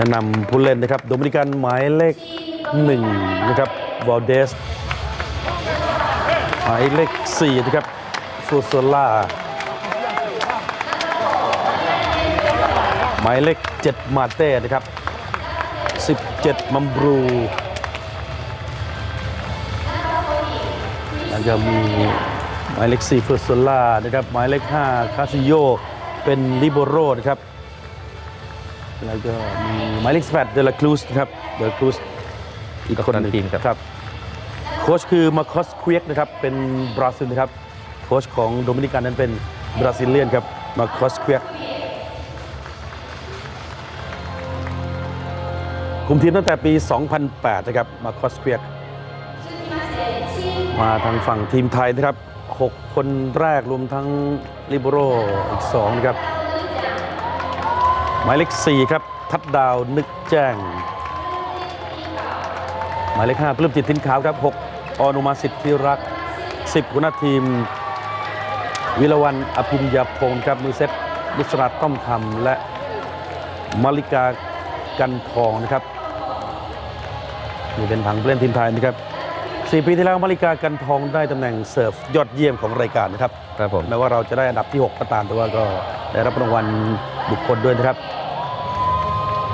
แนะนำผู้เล่นนะครับโดมินิกันหมายเลขหนึ่งนะครับวอลเดสหมายเลขสี่นะครับฟูโซล่าหมายเลขเจ็ดมาเต้นะครับสิบเจ็ดมัมบรูแล้วก็มีหมายเลข4เฟอร์โซล่านะครับหมายเลข5คาซิโยเป็นลิโบโรนะครับ แล้วก็มีหมายเลข18เดลาครูสนะครับเดลาครูสอีกคนหนึ่งกัปตันทีมครับครับ โค้ชคือมาคอสควีกนะครับเป็นบราซิลนะครับ โค้ชของโดมินิกันนั้นเป็นบราซิเลียนครับมาคอสควีกคุมทีมตั้งแต่ปี 2008 นะครับมาคอสควีกมาทางฝั่งทีมไทยนะครับ 6 คนแรกรวมทั้งลิเบโรอีก 2 นะครับห มายเลข4ครับ ทัดดาวนึกแจ้ง หมายเลข5ปลื้มจิตทินขาวครับ6ออนุมาสิทธิรัก 10หัวหน้าทีม วิรวันอภิญญาพงศ์ครับมือเซตบุษราต้อมคำและมาริกากันทองนะครับนี่เป็นผังผู้เล่นทีมไทยนะครับสี่ปีที่แล้วมาริกากันทองได้ตำแหน่งเสิร์ฟยอดเยี่ยมของรายการนะครับครับผมแม้ว่าเราจะได้อันดับที่ 6 ก็ตามแต่ว่าก็ได้รับรางวัลบุคคลด้วยนะครับ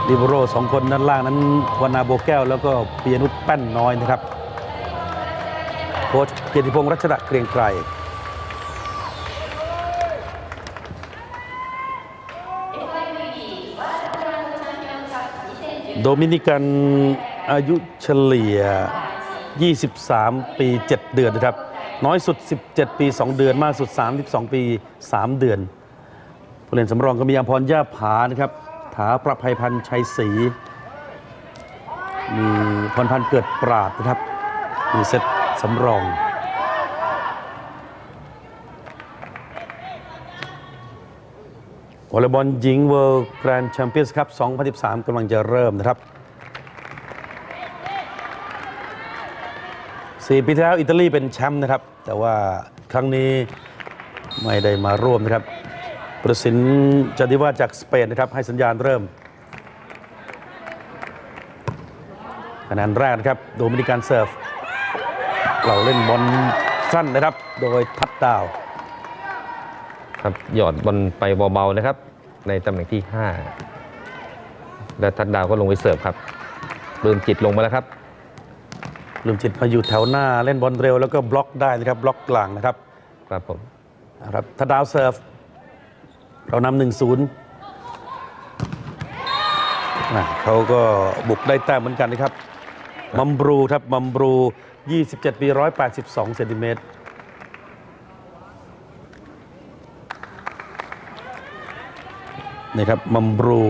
ลิเบโรสองคนด้านล่างนั้นวานาโบแก้ว แล้วก็ปียนุชแป้นน้อยนะครับ โค้ชเกียรติพงษ์รัชดาเกรียงไกรโดมินิกันอายุเฉลี่ย 23 ปี 7 เดือนนะครับ น้อยสุด 17 ปี 2 เดือน มากสุด 32 ปี 3 เดือน ผู้เล่นสำรองก็มีอภรย่าผานะครับ ถาประภัยพันธ์ชัยศรีมีพรพันธ์เกิดปราดนะครับ มีเซตสำรองวอลเลย์บอลหญิงเวิลด์แกรนด์แชมเปี้ยนส์ครับ 2013กำลังจะเริ่มนะครับสี่ปีที่แล้วอิตาลีเป็นแชมป์นะครับ แต่ว่าครั้งนี้ไม่ได้มาร่วมนะครับ ประสินจันทิวาสจากสเปนนะครับ ให้สัญญาณเริ่มคะแนนแรกนะครับ โดมินิกันเซิร์ฟ เราเล่นบอลสั้นนะครับ โดยทัดดาว ครับหยอดบอลไปเบาๆนะครับ ในตำแหน่งที่ 5 และทัดดาวก็ลงไปเสิร์ฟครับเริ่มจิตลงมาแล้วครับลืมจิตมาอยู่แถวหน้าเล่นบอลเร็วแล้วก็บล็อกได้นะครับบล็อกกลางนะครับ ครับผมนะครับถ้าดาวเซิร์ฟ เรานำหนึ่งศูนย์เขาก็บุกได้แต้มเหมือนกันนะครับ มัมบรูครับ มัมบรู 27 ปี 182 เซนติเมตรนี่ครับ มัมบรู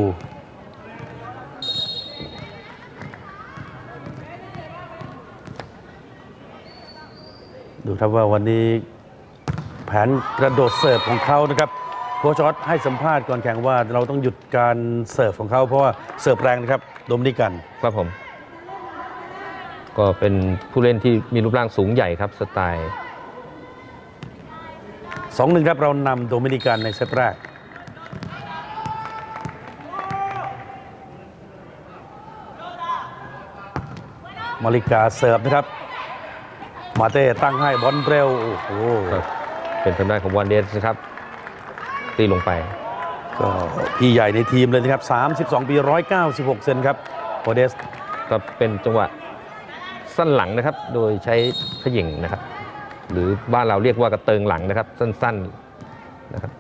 ดูครับว่าวันนี้แผนกระโดดเสิร์ฟของเขานะครับ ค้ชออสให้สัมภาษณ์ก่อนแข่งว่าเราต้องหยุดการเสิร์ฟของเขาเพราะว่าเสิร์ฟแรงนะครับโดมินิกัน ครับผม ก็เป็นผู้เล่นที่มีรูปร่างสูงใหญ่ครับสไตล์สองหนึ่งครับเรานำโดมินิกันในเซตแรก มาริกาเสิร์ฟนะครับ มาเต้ตั้งให้บอลเร็วโอ้โหครับเป็นทางด้านของวันเดสนะครับ ตีลงไป ก็พี่ใหญ่ในทีมเลยนะครับ 32 ปี 196 เซนครับโอเดสก็เป็นจังหวะสั้นหลังนะครับ โดยใช้ขยิงนะครับ หรือบ้านเราเรียกว่ากระเติงหลังนะครับ สั้นๆนะครับ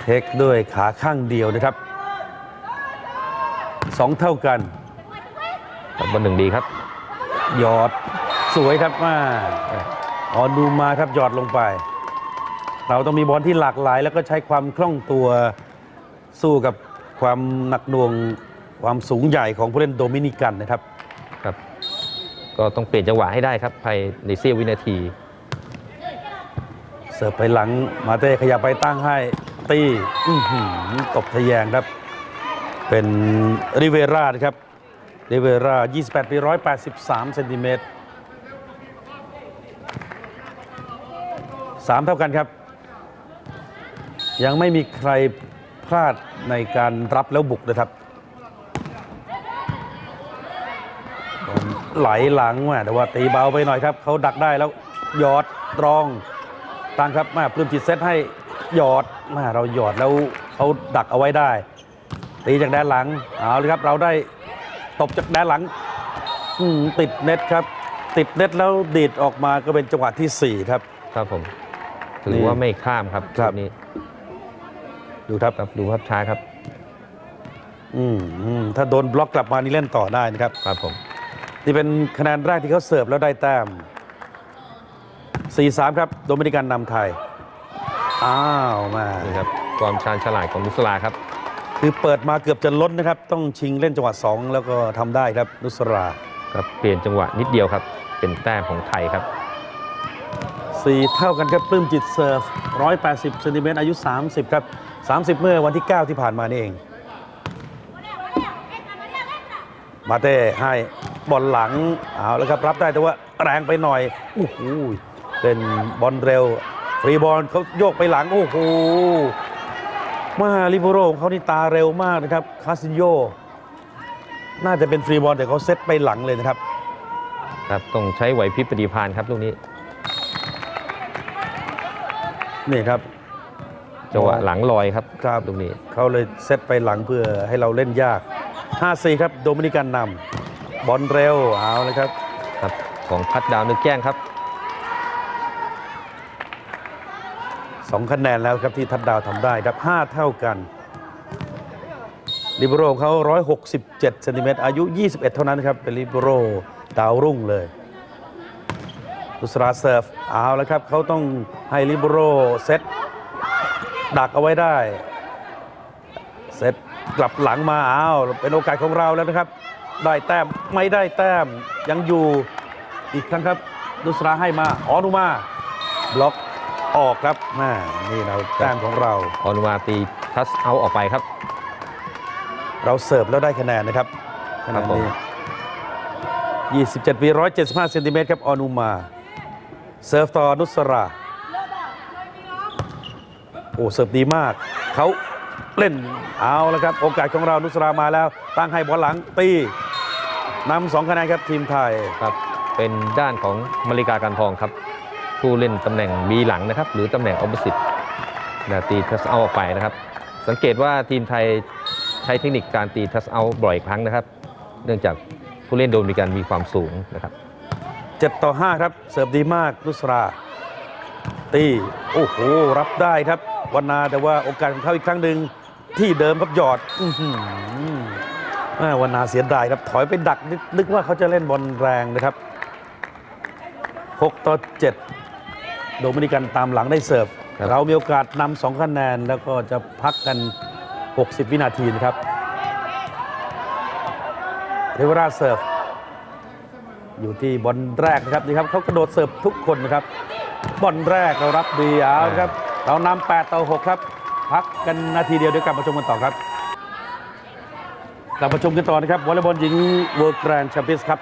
เทคด้วยขาข้างเดียวนะครับสองเท่ากันบอลหนึ่งดีครับ หยอดสวยครับมาออนดูมาครับหยอดลงไป เราต้องมีบอลที่หลากหลาย แล้วก็ใช้ความคล่องตัวสู้กับความหนักหน่วงความสูงใหญ่ของผู้เล่นโดมินิกันนะครับ ครับ ก็ต้องเปลี่ยนจังหวะให้ได้ครับภายในเสี้ยววินาที เสิร์ฟไปหลังมาเต้ขยับไปตั้งให้ตีอื้อหือตบทะแยงครับ เป็นริเวรานะครับริเวรา 28 ปี 183 เซนติเมตรสามเท่ากันครับ ยังไม่มีใครพลาดในการรับแล้วบุกนะครับไหลหลังมาแต่ว่าตีเบาไปหน่อยครับ เขาดักได้แล้วหยอดตรองตั้งครับมาปลื้มจิตเซตให้หยอดมาเราหยอดแล้วเขาดักเอาไว้ได้ ตีจากแดนหลังเอาเลยครับ เราได้ตบจากแดนหลังอืมติดเน็ตครับ ติดเน็ตแล้วดีดออกมาก็เป็นจังหวะที่สี่ครับ ครับผม ถืนี่อว่าไม่ข้ามครับครับลูกนี้ ดูครับครับดูภาพช้าครับอืมอืมถ้าโดนบล็อกกลับมานี่เล่นต่อได้นะครับ ครับผม นี่เป็นคะแนนแรกที่เขาเสิร์ฟแล้วได้แต้ม 4-3 ครับโดมินิกันนำไทย อ้าวมานี่ครับความชาญฉลาดของนุสราครับ คือเปิดมาเกือบจะล้นนะครับ ต้องชิงเล่นจังหวะ2แล้วก็ทำได้ครับนุสรา ครับเปลี่ยนจังหวะนิดเดียวครับ เป็นแต้มของไทยครับ 4 เท่ากันครับปลื้มจิตเซิร์ฟ 180เซนติเมตรอายุ 30 ครับ 30 เมื่อวันที่ 9 ที่ผ่านมานี่เอง มาเต้ให้บอลหลังเอาแล้วครับรับได้แต่ว่าแรงไปหน่อยโอ้โหเป็นบอลเร็ว ฟรีบอลเขาโยกไปหลังโอ้โหมาลิโบโรของเขานี่ตาเร็วมากนะครับคาซินโยน่าจะเป็นฟรีบอลแต่เขาเซตไปหลังเลยนะครับครับต้องใช้ไหวพริบปฏิภาณครับลูกนี้นี่ครับ จังหวะหลังลอยครับครับลูกนี้เขาเลยเซตไปหลังเพื่อให้เราเล่นยาก 5-4 ครับ โดมินิกันนำบอลเร็วเอาเลยครับครับของพัดดาวนึกแจ้งครับ2คะแนนแล้วครับที่ทัดดาวทำได้ครับ 5 เท่ากันลิเบโรของเขา 167เซนติเมตรอายุ 21 เท่านั้นครับ เป็นลิเบโรดาวรุ่งเลยลุสราเซิร์ฟเอาแล้วครับเขาต้องให้ลิเบโรเซต ดักเอาไว้ได้เซตกลับหลังมาอ้าวเป็นโอกาสของเราแล้วนะครับ ได้แต้มไม่ได้แต้มยังอยู่อีกครั้งครับนุสราให้มาออนุมาบล็อกออกครับแม่นี่เราแต้มของเราออนุมาตีทัสเอาออกไปครับ เราเสิร์ฟแล้วได้คะแนนนะครับขครัณะบผมนี้27ปี175เซนติเมตรครับออนุมาเสิร์ฟต่อนุสรา โอ้เสิร์ฟดีมากเขาเล่นเอาแล้วครับ โอกาสของเรานุสรามาแล้ว ตั้งให้บอลหลังตีนำสองคะแนนครับทีมไทยครับ เป็นด้านของมาริกาการทองครับ ผู้เล่นตำแหน่งบีหลังนะครับ หรือตำแหน่งออป o s ิ t นะตีทัสเอาออกไปนะครับ สังเกตว่าทีมไทยใช้เทคนิคการตีทัสเอาบ่อยครั้งนะครับ เนื่องจากผู้เล่นโดมินิกันมีความสูงนะครับ7ต่อ5ครับเสิร์ฟดีมากนุสราตีโอ้โหรับได้ครับ วันนาแต่ว่าโอกาสของเขาอีกครั้งหนึ่งที่เดิมครับหยอดอื้อหือแม่วันนาเสียดายครับถอยไปดักนึกนึกว่าเขาจะเล่นบอลแรงนะครับ 6 ต่อ 7 โดมินิกันตามหลังได้เสิร์ฟ ครับ เรามีโอกาสนำสองคะแนนแล้วก็จะพักกัน 60 วินาทีนะครับเทวราชเสิร์ฟ อยู่ที่บอลแรกนะครับนี่ครับเขากระโดดเสิร์ฟทุกคนนะครับบอลแรกเรารับดีเอาครับ เรานำ8ต่อ6ครับ พักกันนาทีเดียวเดี๋ยวกลับมาชมกันต่อครับกลับมาชมกันต่อนะครับวอลเลย์บอลหญิงเวิร์กแกรนด์แชมเปี้ยนส์คัพ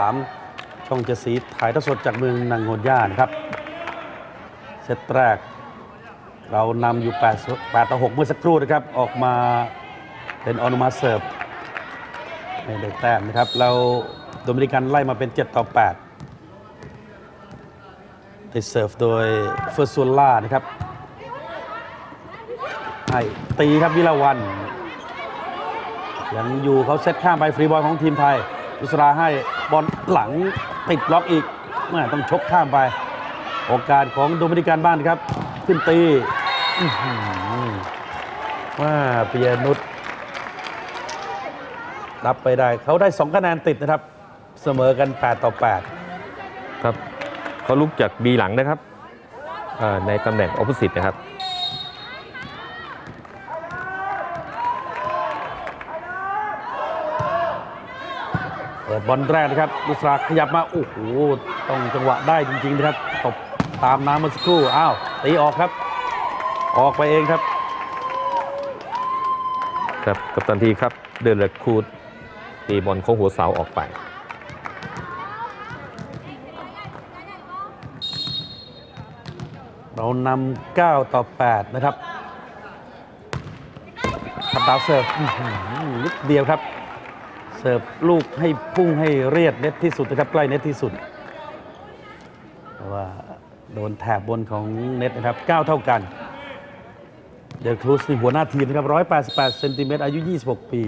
2013 ช่องเจสีถ่ายทอดสดจากเมืองนางโฮนย่านะครับ เซตแรก เรานำอยู่ 8 8ต่อ 6 เมื่อสักครู่นะครับ ออกมาเป็นออนุมาเซิร์ฟไม่ได้แต้มนะครับ เราโดมินิกันไล่มาเป็น 7 ต่อ 8 ได้เสิร์ฟโดยเฟอร์ซูล่านะครับให้ตีครับวิลาวัน ยังอยู่เขาเซตข้ามไปฟรีบอลของทีมไทย อุสราให้บอลหลังติดล็อกอีกแม่ต้องชกข้ามไป โอกาสของโดมินิกันบ้านครับ ขึ้นตีว่าเปียนุชรับไปได้เขาได้ 2 คะแนนติดนะครับ เสมอกัน 8 ต่อครับ เขาลุกจากบีหลังนะครับเอ่อในตำแหน่งออป o s ิ t นะครับ8เปิดบอลแรกนะครับลุสราขยับมา โอ้โห ต้องจังหวะได้จริงๆนะครับ ตบตามน้ำเมื่อสักครู่ อ้าว ตีออกครับ ออกไปเองครับ ครับ กับตันทีครับ เดินเลคูดตีบอลโค้งหัวเสาออกไป เรานำ9ต่อ 8 นะครับทับดาวเซิร์ฟนิดเดียวครับ เสิร์ฟลูกให้พุ่งให้เรียดเน็ตที่สุดนะครับ ใกล้เน็ตที่สุดแต่ว่าโดนแถบบนของเน็ตนะครับ 9 เท่ากัน เดลครูสนี่หัวหน้าทีมนะครับ 188เซนติเมตรอายุ 26 ปี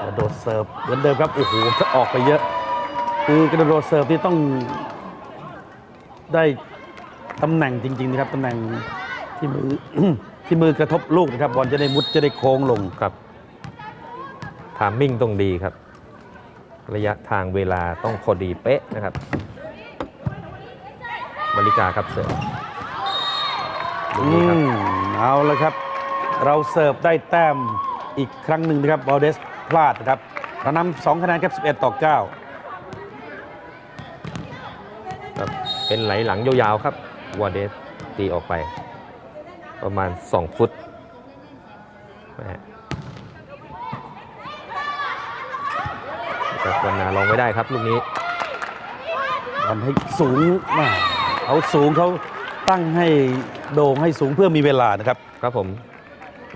กระโดดเสิร์ฟเหมือนเดิมครับ โอ้โหจะออกไปเยอะ คือกระโดดเสิร์ฟที่ต้องได้ตำแหน่งจริง ๆ นะครับตำแหน่งที่มือ ที่มือกระทบลูกนะครับบอลจะได้มุดจะได้โค้งลงครับทามมิ่งต้องดีครับ ระยะทางเวลาต้องพอดีเป๊ะนะครับมาริกาครับเสิร์ฟลูกอืนี้ครับมเอาละครับ เราเสิร์ฟได้แต้มอีกครั้งหนึ่งนะครับบอลเดสพลาดนะครับเรานำสองคะแนนครับ11 ต่อ 9 ครับ เป็นไหลหลังยาวๆครับวอเดสตีออกไป ประมาณ 2 ฟุตแหม่ครับวันนาลองไม่ได้ครับลูกนี้ทำให้สูงมาเขาสูงเขาตั้งให้โด่งให้สูงเพื่อมีเวลานะครับ ครับผม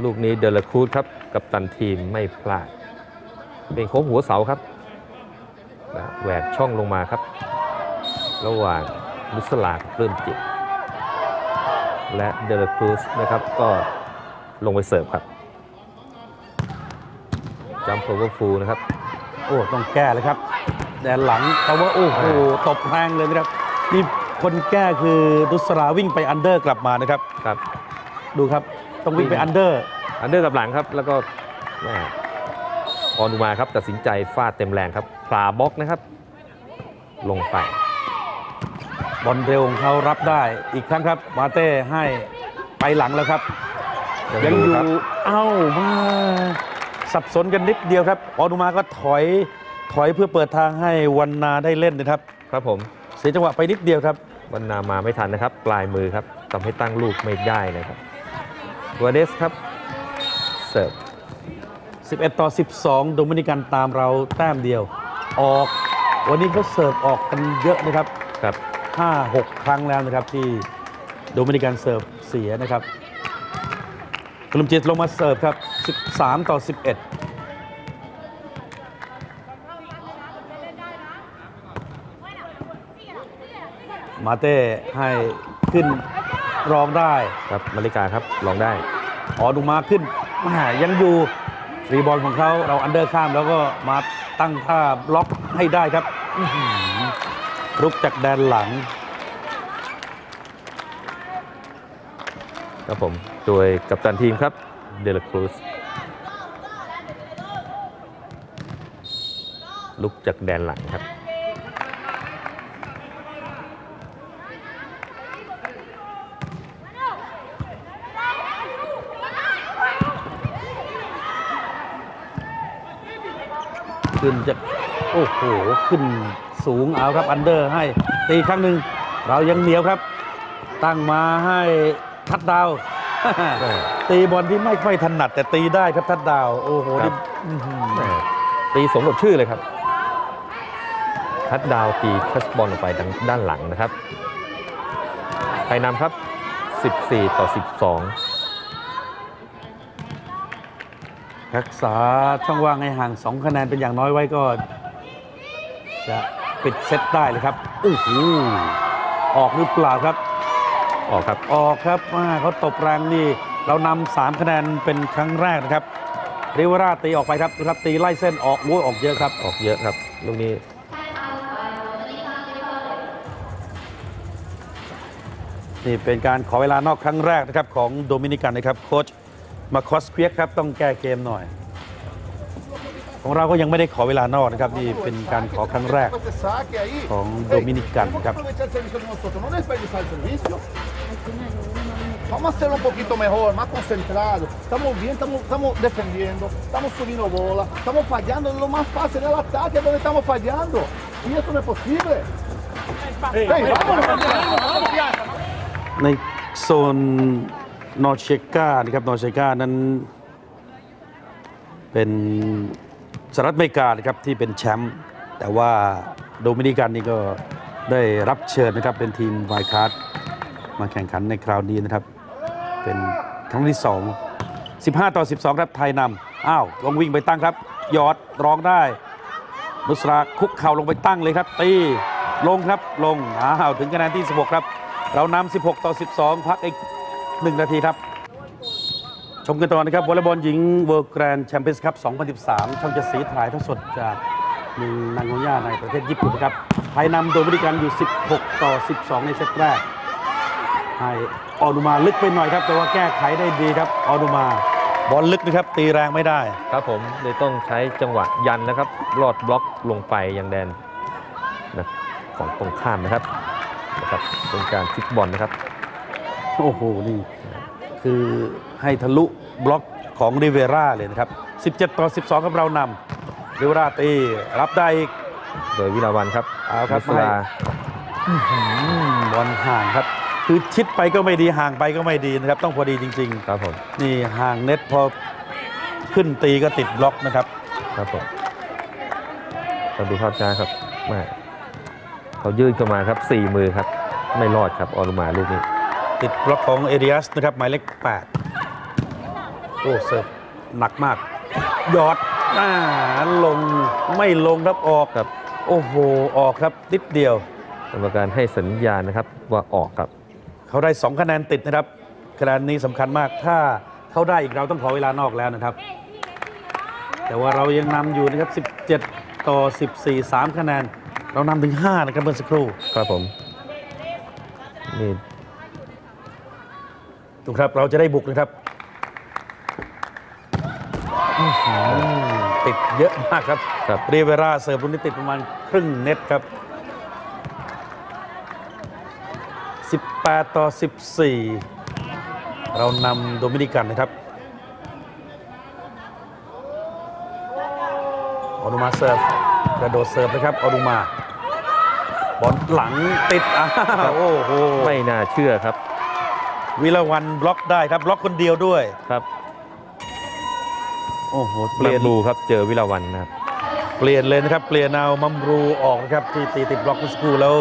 ลูกนี้เดลคูดครับ กับตันทีมไม่พลาด เป็นโค้งหัวเสาครับนะแหวกช่องลงมาครับ ระหว่าง นุสลาดเริ่มจิต และเดลครูสนะครับก็ลงไปเสิร์ฟครับจัมป์โ v เวอร์ฟูนะครับ โอ้ต้องแก้เลยครับแดนหลังแต่ว่าโอ้โหตบแรงเลยนะครับนี่คนแก้คือดุสราวิ่งไปอันเดอร์กลับมานะครับครับ ดูครับต้องวิ่งไปอันเดอร์ อันเดอร์กับหลังครับ แล้วก็แม่ออนุมาครับตัดสินใจฟาดเต็มแรงครับปลาบล็อกนะครับ ลงไป บอลเร็วของเขารับได้อีกครั้งครับ มาเต้ให้ไปหลังแล้วครับ ยังอยู่ครับเอ้ามาสับสนกันนิดเดียวครับออนุมาก็ถอยถอยเพื่อเปิดทางให้วันนาได้เล่นนะครับ ครับผมเสียจังหวะไปนิดเดียวครับ วันนามาไม่ทันนะครับ ปลายมือครับทำให้ตั้งลูกไม่ได้นะครับวาเดสครับเสิร์ฟ11 ต่อ 12 โดมินิกันตามเราแต้มเดียว ออก วันนี้เขาเสิร์ฟออกกันเยอะนะครับ ครับ 5 6 ครั้งแล้วนะครับที่โดมินิกันเสิร์ฟเสียนะครับกลุ่มจิตลงมาเสิร์ฟครับ 13 ต่อ 11มาเต้ให้ขึ้นรองได้ครับมาริกาครับลองได้ออนุมาขึ้นแหมยังอยู่รีบอลของเขาเราอันเดอร์ข้ามแล้วก็มาตั้งท่าบล็อกให้ได้ครับอื้อหือ รุกจากแดนหลัง ครับผมโดยกัปตันทีมครับ เดลครูสลุกจากแดนหลังครับขึ้นจะ โอ้โห ขึ้นสูงเอาครับอันเดอร์ให้ตีครั้งหนึ่งเรายังเหนียวครับ ตั้งมาให้ทัดดาว ตีบอลที่ไม่ค่อยถนัดแต่ตีได้ครับทัดดาว โอ้โหครันี่บอื้อหือแม่ตีสมกับชื่อเลยครับ ทัดดาวตีทัชบอลออกไปด้านด้านหลังนะครับ ไทยนำครับ 14 ต่อ 12 รักษาช่องว่างให้ห่าง 2 คะแนนเป็นอย่างน้อยไว้ก็ จะปิดเซตได้เลยครับโอ้โหออกหรือเปล่าครับ ออกครับ ออกครับอ่าเขาตบแรงนี่ เรานำสามคะแนนเป็นครั้งแรกนะครับริวาราตีออกไปครับนะครับตีไล่เส้นออกโว้ยออกเยอะครับ ออกเยอะครับลูกนี้นี่เป็นการขอเวลานอกครั้งแรกนะครับของโดมินิกันนะครับโค้ชมาคอสเควียกครับต้องแก้เกมหน่อย ของเราก็ยังไม่ได้ขอเวลานอกนะครับนี่เป็นการขอครั้งแรก Esse saque aí. ของ Ei, โดมินิกัน vamos ครับ aproveitar o serviço do nosso outro, não desperdiçar o serviço. Vamos ser um pouquinho melhor, mais concentrado. Estamos vindo, estamos defendendo, estamos subindo bola, estamos fallando en lo más fácil del ataque, es donde estamos fallando. Y eso no es posible. Ey, vámonos. ในโซนนอร์เชกานะครับนอร์เชกานั้นเป็น สหรัฐอเมริกานะครับที่เป็นแชมป์แต่ว่าโดมินิกันนี่ก็ได้รับเชิญนะครับเป็นทีมไวคาร์ดมาแข่งขันในคราวนี้นะครับ เป็นครั้งที่ 2 15 ต่อ 12 ครับไทยนำอ้าวลองวิ่งไปตั้งครับยอดร้องได้นุสราคุกเข่าลงไปตั้งเลยครับ ตีลงครับลงอ้าวถึงคะแนนที่ 16 ครับ เรานำ16 ต่อ 12 พักอีก 1 นาทีครับ ชมกันต่อนะครับวอลเลย์บอลหญิงเวิร์ d แกรนด์แชมเปี้ยนส์คัพ 2013 ช่องจะสีถ่ายทั้งสดจากเมืองนางโงย่าในประเทศญี่ปุ่นนะครับไทยนำโดมินิกันอยู่ 16 ต่อ 12 ในเซตแรก ให้ออนุมาลึกไปหน่อยครับ แต่ว่าแก้ไขได้ดีครับออนุมา บอลลึกนะครับ ตีแรงไม่ได้ ครับผมเลยต้องใช้จังหวะยันนะครับลอดบล็อกลงไปยังแดนนะของตรงข้ามนะครับนะครับเป็นการฟิกบอลนะครับ โอ้โห นี่ คือให้ทะลุบล็อกของริเวร่าเลยนะครับ 17 ต่อ 12ครับเรานำริเวร่าตีรับได้อีก โดยวิลาวันครับเอาครับนุสราอืมบอลห่างครับ คือชิดไปก็ไม่ดีห่างไปก็ไม่ดีนะครับ ต้องพอดีจริง ครับผมๆ นี่ห่างเน็ตพอขึ้นตีก็ติดบล็อกนะครับ ครับผมเราดูภาพช้าครับแม่เขายื่นเข้ามาครับสี่มือครับ ไม่รอดครับออนุมาลูกนี้ ติดบล็อกของเอเดียสนะครับหมายเลข8โอ้เสิร์ฟหนักมากหยอดอ่าลงไม่ลงครับออกครับ โอ้โห ออกครับนิดเดียวกรรมการให้สัญญาณนะครับว่าออกครับ เขาได้ 2 คะแนนติดนะครับคะแนนนี้สำคัญมากถ้าเขาได้อีกเราต้องขอเวลานอกแล้วนะครับ แต่ว่าเรายังนำอยู่นะครับ 17 ต่อ 14 3 คะแนน เรานำถึง 5 นะครับเมื่อสักครู่ครับผมนี่ ถูกครับ เราจะได้บุกนะครับอื้อหือติดเยอะมากครับครับ เรเวราเสิร์ฟลูกนี้ติดประมาณครึ่งเน็ตครับ 18 ต่อ 14 เรานำโดมินิกันนะครับออนุมาเสิร์ฟกระโดดเสิร์ฟนะครับออนุมา บอลหลังติดอ้าวโอ้โห ไม่น่าเชื่อครับ วิลาวันบล็อกได้ครับบล็อกคนเดียวด้วย ครับ โอ้โหเปเปลี่ลี่ยยนนบูครับเจอวิลาวันนะครับเปลี่ยนเลยนะครับ เปลี่ยนเอามัมรูออกนะครับที่ตีติดบล็อกเมื่อสักครู่แล้ว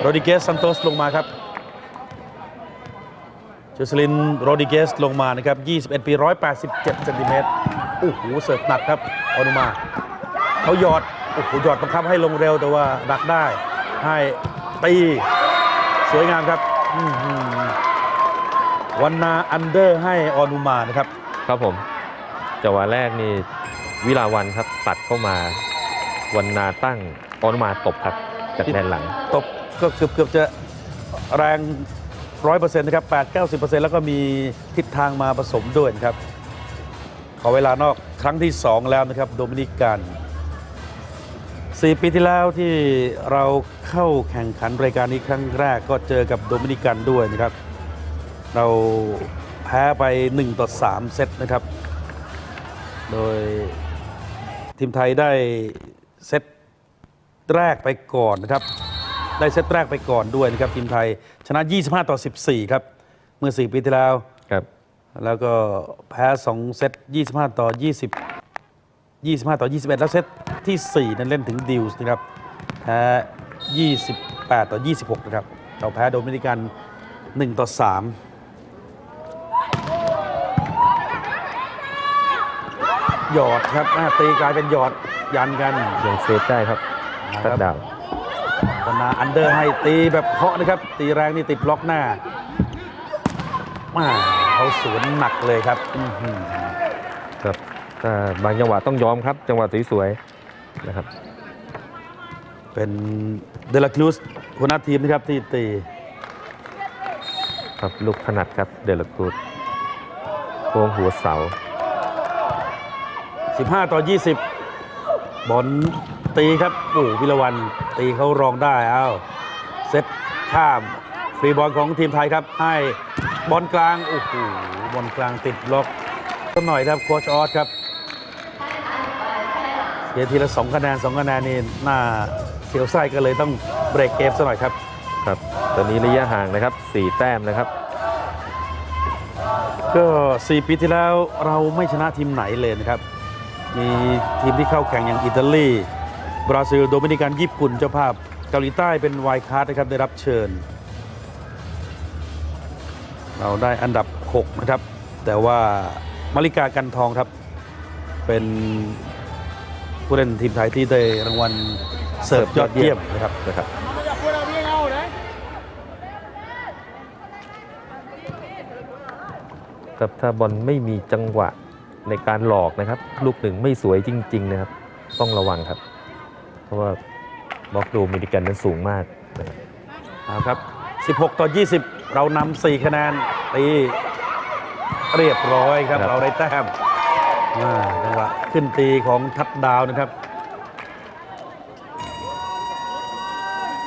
โรดิเกสซันโตสลงมาครับเจสลินโรดิเกสลงมานะครับ 21 ปี 187เซนติเมตรโอ้โหเสิร์ฟหนักครับออนุมาเขาหยอดโอ้โหหยอดบังคับให้ลงเร็วแต่ว่าดักได้ ให้ตี สวยงามครับอื้อหือ วันนาอันเดอร์ให้ออนุมานะครับ ครับผมจังหวะแรกนี่วิลาวันครับตัดเข้ามา วันนาตั้งออนุมาตบครับจากแดนหลัง ตบก็เกือบเกือบจะแรงร้อยเปอร์เซ็นต์นะครับแปดเก้าสิบเปอร์เซ็นต์แล้วก็มีทิศทางมาผสมด้วยนะครับ ขอเวลานอกครั้งที่2แล้วนะครับ โดมินิกันสี่ปีที่แล้วที่เราเข้าแข่งขันรายการนี้ครั้งแรกก็เจอกับโดมินิกันด้วยนะครับ เราแพ้ไป 1 ต่อ 3 เซตนะครับ โดยทีมไทยได้เซตแรกไปก่อนนะครับ ได้เซตแรกไปก่อนด้วยนะครับทีมไทยชนะ 25 ต่อ 14 ครับ เมื่อ 4 ปีที่แล้วครับ แล้วก็แพ้ 2 เซต 25 ต่อ 20 25 ต่อ 21 แล้วเซตที่ 4 นั้นเล่นถึงดิวส์นะครับ แพ้ 28 ต่อ 26 นะครับ เราแพ้โดมินิกัน 1 ต่อ 3 หยอดครับอ่าตีกลายเป็นหยอดยันกันยังเซฟได้ครับนะตัดครับดาวปนาอันเดอร์ให้ตีแบบเคาะนะครับ ตีแรงนี่ติดบล็อกหน้ามาเขาสวนหนักเลยครับอื้อหือครับถ้าบางจังหวะต้องยอมครับ จังหวะสวยๆนะครับเป็นเดลาคลูสหัวหน้าทีมนะครับที่ตี ครับลูกถนัดครับเดลครูดโค้งหัวเสา 15 ต่อ 20 บอลตีครับโอ้วิลาวันตีเขารองได้อ้าวเซตข้ามฟรีบอลของทีมไทยครับ ให้บอลกลางโอ้โหบอลกลางติดบล็อกก็หน่อยครับโค้ชออสครับเสียทีละ2คะแนน2คะแนนนี่น่าเสียวไส้ก็เลยต้องเบรกเกมซะหน่อยครับครับ ตอนนี้ระยะห่างนะครับ 4 แต้มนะครับ ก็ 4 ปีที่แล้วเราไม่ชนะทีมไหนเลยนะครับ มีทีมที่เข้าแข่งอย่างอิตาลี บราซิล โดมินิกัน ญี่ปุ่น เจ้าภาพ เกาหลีใต้เป็นไวท์คาร์ดนะครับ ได้รับเชิญ เราได้อันดับ 6 นะครับ แต่ว่ามาริกากันทองครับ เป็นผู้เล่นทีมไทยที่ได้รางวัลเสิร์ฟยอดเยี่ยมนะครับนะครับครับถ้าบอลไม่มีจังหวะ ในการหลอกนะครับ ลูกหนึ่งไม่สวยจริง ๆ นะครับ ต้องระวังครับ เพราะว่าบล็อกดูอเมริกันนั้นสูงมากนะครับเอาครับ 16 ต่อ 20 เรานำ4คะแนนตีเรียบร้อยครับ เราได้แต้มอ่าจังหวะขึ้นตีของทัดดาวนะครับ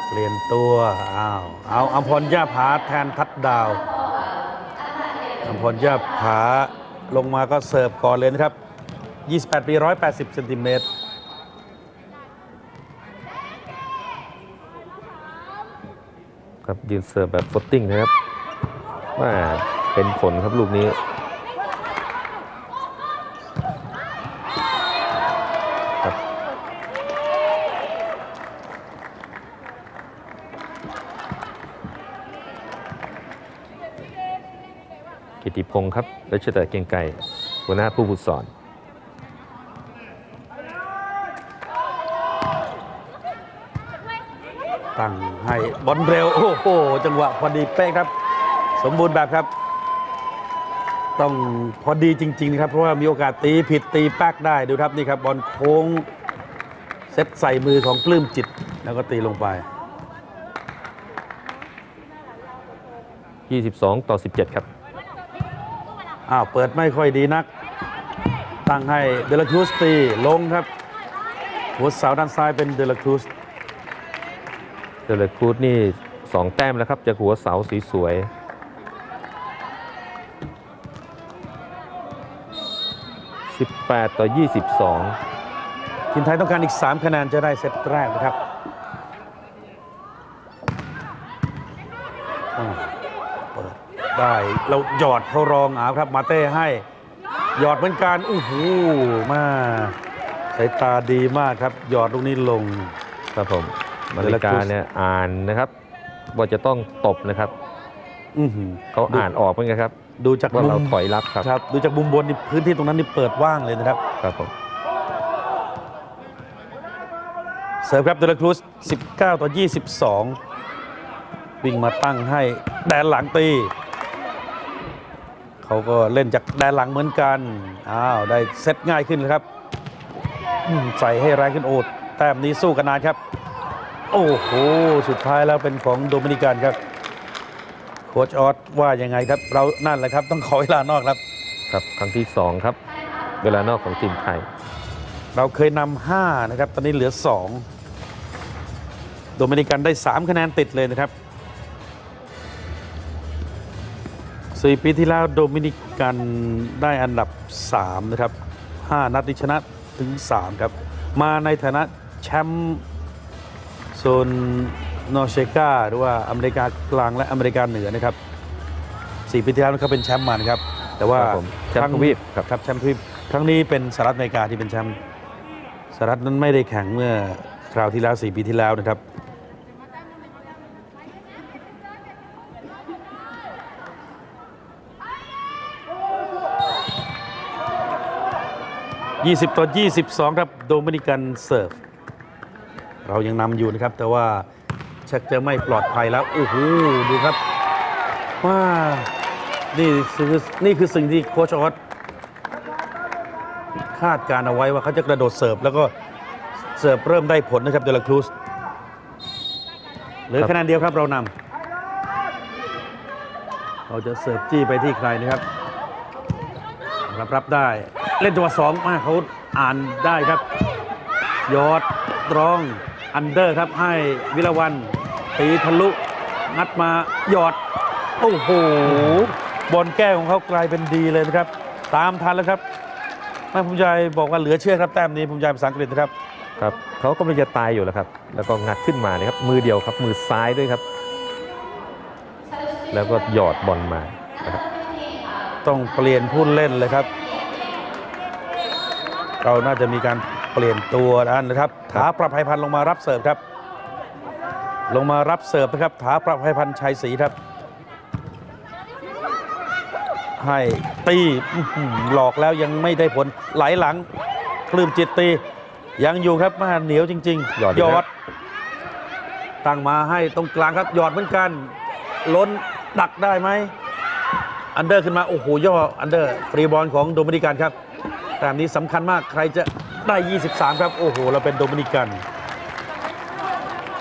เปลี่ยนตัวอ้าวเอาอัมพรย่าผาแทนทัดดาวอัมพรย่าผา ลงมาก็เสิร์ฟก่อนเลยนะครับ 28 ปี 180 เซนติเมตร ครับยืนเสิร์ฟแบบฟอตติ้งนะครับว่าเป็นผลครับลูกนี้ ครับ กิติ พงศ์ครับรัชตะเกียงไก่หัวหน้าผู้ฝึกสอน ตั้งให้บอลเร็ว โอ้โห จังหวะพอดีเป๊ะครับ สมบูรณ์แบบครับ ต้องพอดีจริงๆนะครับ เพราะว่ามีโอกาสตีผิดตีแป๊กได้ดูครับนี่ครับบอลโค้งเซตใส่มือของปลื้มจิต แล้วก็ตีลงไป 22 ต่อ 17 ครับ อ้าวเปิดไม่ค่อยดีนัก ตั้งให้เดลาครูสตีลงครับ หัวเสาด้านซ้ายเป็นเดลาครูสเดลครูดนี่2แต้มแล้วครับจากหัวเสาสีสวย18ต่อ22ทีมไทยต้องการอีก3คะแนนจะได้เซตแรกนะครับอ่าเปิด ได้ เราหยอดเขารองอาครับมาเต้ให้ หยอดเหมือนกันอู้หูมาสายตาดีมากครับ หยอดลูกนี้ลงครับผมมาเดริลครูกาซเนี่ยอ่านนะครับ ว่าจะต้องตบนะครับอื้อหือเขาอ่านออกเหมือนกันครับ ดูจากว่ามุเรามถอยรับครับครับ ดูจากมุมบนนี่พื้นที่ตรงนั้นนี่เปิดว่างเลยนะครับ ครับผมเสิร์ฟครับเดลครูส19 ต่อ 22 วิ่งมาตั้งให้แดนหลังตี เขาก็เล่นจากแดนหลังเหมือนกัน อ้าว ได้เซตง่ายขึ้นเลยครับอืมใส่ให้แรงขึ้นโอดแต้มนี้สู้กันนานครับ โอ้โห สุดท้ายแล้วเป็นของโดมินิกันครับ โค้ชออสว่ายังไงครับ เรานั่นแหละครับต้องขอเวลานอกครับ ครับครั้งที่ 2 ครับ เวลานอกของทีมไทย เราเคยนำห้านะครับ ตอนนี้เหลือสองโดมินิกันได้ 3 คะแนนติดเลยนะครับ สี่ปีที่แล้วโดมินิกันได้อันดับ 3 นะครับ 5 นัดที่ชนะถึง 3 ครับ มาในฐานะแชมป์โซนนอร์เชกาหรือว่าอเมริกากลางและอเมริกาเหนือนะครับสี่ปีที่แล้วเขาเป็นแชมป์มานะครับ แต่ว่าครับผมแชมป์ทวีปครับ ครับแชมป์ทวีปครั้งนี้เป็นสหรัฐอเมริกาที่เป็นแชมป์สหรัฐนั้นไม่ได้แข่งเมื่อคราวที่แล้ว4ปีที่แล้วนะครับ 20 ต่อ 22 ครับ โดมินิกันเซิร์ฟ เรายังนำอยู่นะครับ แต่ว่าชักจะไม่ปลอดภัยแล้ว โอ้โห ดูครับ ว่า นี่คือนี่คือสิ่งที่โคชออสคาดการเอาไว้ว่าเขาจะกระโดดเสิร์ฟ แล้วก็เสิร์ฟเริ่มได้ผลนะครับเดลครูสเหลือครับคะแนนเดียวครับเรานำเราจะเสิร์ฟจี้ไปที่ใครนะครับ รับรับได้ เล่นตัวสองมาเขาอ่านได้ครับ ยอดตรองอันเดอร์ครับให้วิรวันตีทะลุงัดมาหยอด โอ้โห บอลแก้ของเขากลายเป็นดีเลยนะครับ ตามทันแล้วครับแม่ภูมิใจบอกว่าเหลือเชื่อครับแต้มนี้ภูมิใจภาษาอังกฤษนะครับครับเขากำลังจะตายอยู่แล้วครับ แล้วก็งัดขึ้นมานะครับ มือเดียวครับ มือซ้ายด้วยครับ แล้วก็หยอดบอลมานะครับต้องเปลี่ยนผู้เล่นเลยครับ เราน่าจะมีการเปลี่ยนตัวนะครับถาประภัยพันธ์ลงมารับเสิร์ฟครับ ลงมารับเสิร์ฟนะครับถาประภัยพันธ์ชัยศรีครับ ให้ตีอื้อหือหลอกแล้วยังไม่ได้ผลไหลหลังปลื้มจิตตี ยังอยู่ครับมาเหนียวจริงๆหยอดอีกแล้วดตั้งมาให้ตรงกลางครับหยอดเหมือนกัน ล้นดักได้ไหมอันเดอร์ขึ้นมา โอ้โหย่ออันเดอร์ฟรีบอลของโดมินิกันครับ แต้มนี้สำคัญมากใครจะได้ 23 ครับ โอ้โห เราเป็นโดมินิกัน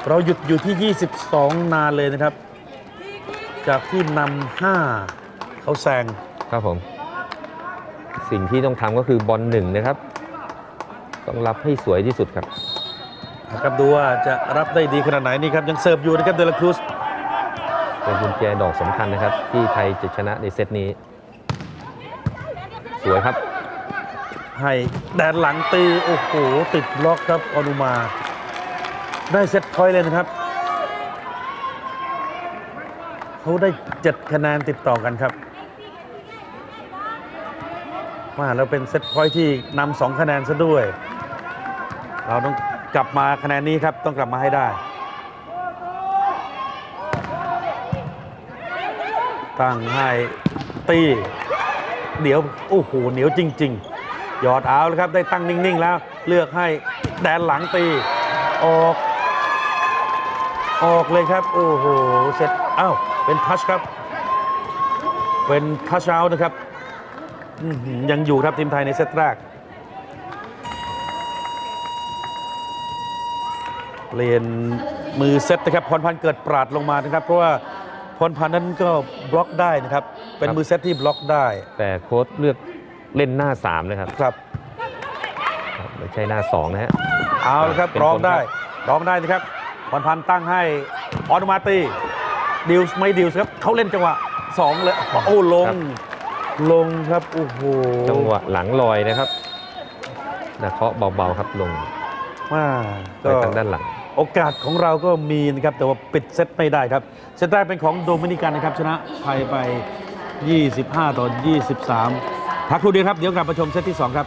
เราหยุดอยู่ที่ 22 นานเลยนะครับ จากที่นำ5เขาแซงครับผม สิ่งที่ต้องทำก็คือบอลหนึ่งนะครับ ต้องรับให้สวยที่สุดครับ นะครับดูว่าจะรับได้ดีขนาดไหนนี่ครับ ยังเสิร์ฟอยู่นะครับเดลครูสเป็นกุญแจดอกสำคัญนะครับ ที่ไทยจะชนะในเซตนี้ สวยครับ ให้แดนหลังตี โอ้โห ติดบล็อกครับอนุมา ได้เซตพอยต์เลยนะครับ เขาได้7คะแนนติดต่อกันครับมาแล้วเป็นเซตพอยต์ที่นำสองคะแนนซะด้วย เราต้องกลับมาคะแนนนี้ครับ ต้องกลับมาให้ได้ตั้งให้ตี เดี๋ยว โอ้โห เหนียวจริง ๆ ยอดเอาแล้วครับได้ตั้งนิ่ง ๆ แล้ว เลือกให้แดนหลังตี ออก ออกเลยครับ โอ้โห เสร็จอ้าวเป็นทัชครับ เป็นทัชเอานะครับยังอยู่ครับทีมไทยในเซตแรก เปลี่ยนมือเซตนะครับพรพันธ์เกิดปราดลงมานะครับ เพราะว่าพรพันธ์นั้นก็บล็อกได้นะครับ เป็นมือเซตที่บล็อกได้ แต่โค้ชเลือก เล่นหน้า3นะครับครับครับ ไม่ใช่หน้า2นะฮะ เอาละครับ เป็นร้องผลได้ครับร้องได้นะครับพรพันธ์ตั้งให้ออนุมาตีดิวส์ไม่ดิวส์ครับเขาเล่นจังหวะสองเลยโอ้ลง ลงครับโอ้โหจังหวะหลังลอยนะครับนะเคาะเบาๆครับลงมาไปก็ ทางด้านหลัง โอกาสของเราก็มีนะครับ แต่ว่าปิดเซตไม่ได้ครับเซตแรกเป็นของโดมินิกันนะครับ ชนะไทยไป 25 ต่อ 23 พักครู่เดียวครับ เดี๋ยวกลับมาชมเซตที่ 2 ครับ